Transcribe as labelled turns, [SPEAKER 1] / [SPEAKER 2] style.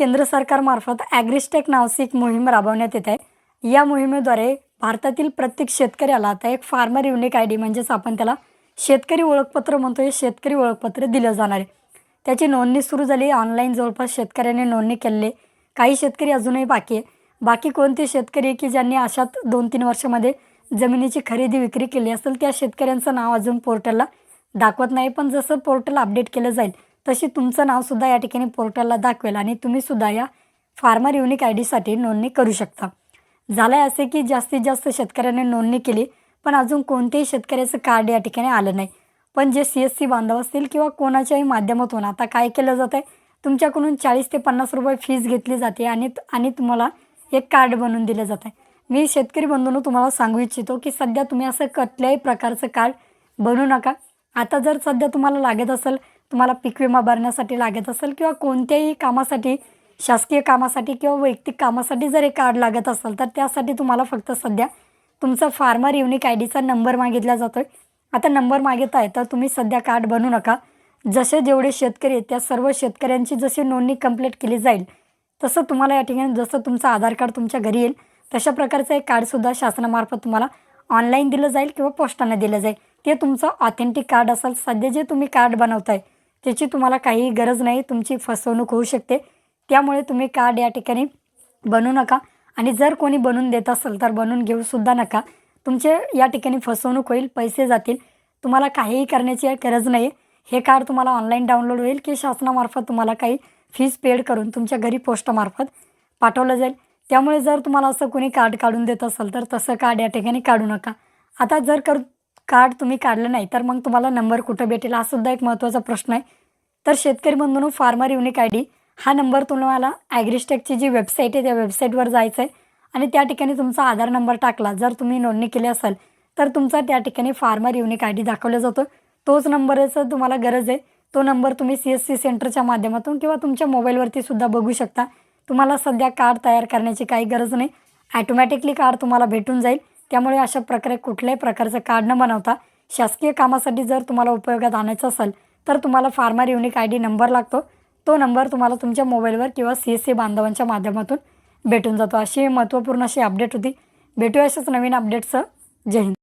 [SPEAKER 1] केंद्र सरकारमार्फत ॲग्रिस्टेक नावाची एक मोहीम राबवण्यात येत आहे. या मोहिमेद्वारे भारतातील प्रत्येक शेतकऱ्याला आता एक फार्मर युनिक आय डी म्हणजेच आपण त्याला शेतकरी ओळखपत्र म्हणतो हे शेतकरी ओळखपत्र दिलं जाणार आहे. त्याची नोंदणी सुरू झाली. ऑनलाईन जवळपास शेतकऱ्याने नोंदणी केलेली काही शेतकरी अजूनही बाकी आहे. बाकी कोणते शेतकरी आहे की ज्यांनी अशात दोन तीन वर्षामध्ये जमिनीची खरेदी विक्री केली असेल त्या शेतकऱ्यांचं नाव अजून पोर्टलला दाखवत नाही. पण जसं पोर्टल अपडेट केलं जाईल तशी तुमचं नावसुद्धा या ठिकाणी पोर्टलला दाखवेल आणि तुम्हीसुद्धा या फार्मर युनिक आय डीसाठी नोंदणी करू शकता. झालं आहे असे की जास्तीत जास्त शेतकऱ्यांनी नोंदणी केली पण अजून कोणत्याही शेतकऱ्याचं कार्ड या ठिकाणी आलं नाही. पण जे सी एस सी बांधव असतील किंवा कोणाच्याही माध्यमातून आता काय केलं जातं आहे तुमच्याकडून चाळीस ते पन्नास रुपये फीज घेतली जाते आणि आणि तुम्हाला एक कार्ड बनवून दिलं जातं आहे मी शेतकरी बंधूंनो तुम्हाला सांगू इच्छितो की सध्या तुम्ही असं कुठल्याही प्रकारचं कार्ड बनवू नका. आता जर सध्या तुम्हाला लागत असेल तुम्हाला पीक विमा भरण्यासाठी लागत असेल किंवा कोणत्याही कामासाठी शासकीय कामासाठी किंवा वैयक्तिक कामासाठी जर एक कार्ड लागत असेल तर त्यासाठी तुम्हाला फक्त सध्या तुमचा फार्मर युनिक आय डीचा नंबर मागितला जातो आहे आता नंबर मागित आहे तर तुम्ही सध्या कार्ड बनवू नका. जसे जेवढे शेतकरी आहेत त्या सर्व शेतकऱ्यांची जशी नोंदणी कंप्लीट केली जाईल तसं तुम्हाला या ठिकाणी जसं तुमचं आधार कार्ड तुमच्या घरी येईल तशा प्रकारचं एक कार्डसुद्धा शासनामार्फत तुम्हाला ऑनलाईन दिलं जाईल किंवा पोस्टाने दिलं जाईल. ते तुमचं ऑथेंटिक कार्ड असेल सध्या जे तुम्ही कार्ड बनवताय त्याची तुम्हाला काही गरज नाही तुमची फसवणूक होऊ शकते. त्यामुळे तुम्ही कार्ड या ठिकाणी बनवू नका. आणि जर कोणी बनवून देत असेल तर बनवून घेऊसुद्धा नका. तुमचे या ठिकाणी फसवणूक होईल पैसे जातील. तुम्हाला काहीही करण्याची गरज नाही. हे कार्ड तुम्हाला ऑनलाईन डाउनलोड होईल की शासनामार्फत तुम्हाला काही फीज पेड करून तुमच्या घरी पोस्टामार्फत पाठवलं जाईल. त्यामुळे जर तुम्हाला असं कोणी कार्ड काढून देत असेल तर तसं कार्ड या ठिकाणी काढू नका. आता जर कर कार्ड तुम्ही काढलं नाही तर मग तुम्हाला नंबर कुठं भेटेल? हा सुद्धा एक महत्त्वाचा प्रश्न आहे. तर शेतकरी बंधूंनो फार्मर युनिक आय डी हा नंबर तुम्हाला ॲग्रिस्टेकची जी वेबसाईट आहे त्या वेबसाईटवर जायचं आहे आणि त्या ठिकाणी तुमचा आधार नंबर टाकला. जर तुम्ही नोंदणी केली असेल तर तुमचा त्या ठिकाणी फार्मर युनिक आय डी दाखवला जातो. तोच नंबरचं तुम्हाला गरज आहे. तो नंबर तुम्ही सी एस सी सेंटरच्या माध्यमातून किंवा तुमच्या मोबाईलवरती सुद्धा बघू शकता. तुम्हाला सध्या कार्ड तयार करण्याची काही गरज नाही. ॲटोमॅटिकली कार्ड तुम्हाला भेटून जाईल. त्यामुळे अशा प्रकारे कुठल्याही प्रकारचं कार्ड न बनवता शासकीय कामासाठी जर तुम्हाला उपयोगात आणायचं असेल तर तुम्हाला farmer unique I D number लागतो. तो नंबर तुम्हाला तुमच्या मोबाईलवर किंवा सी एस सी बांधवांच्या माध्यमातून भेटून जातो. अशी महत्त्वपूर्ण अशी अपडेट होती. भेटूया अशाच नवीन अपडेट्सचं जय हिंद.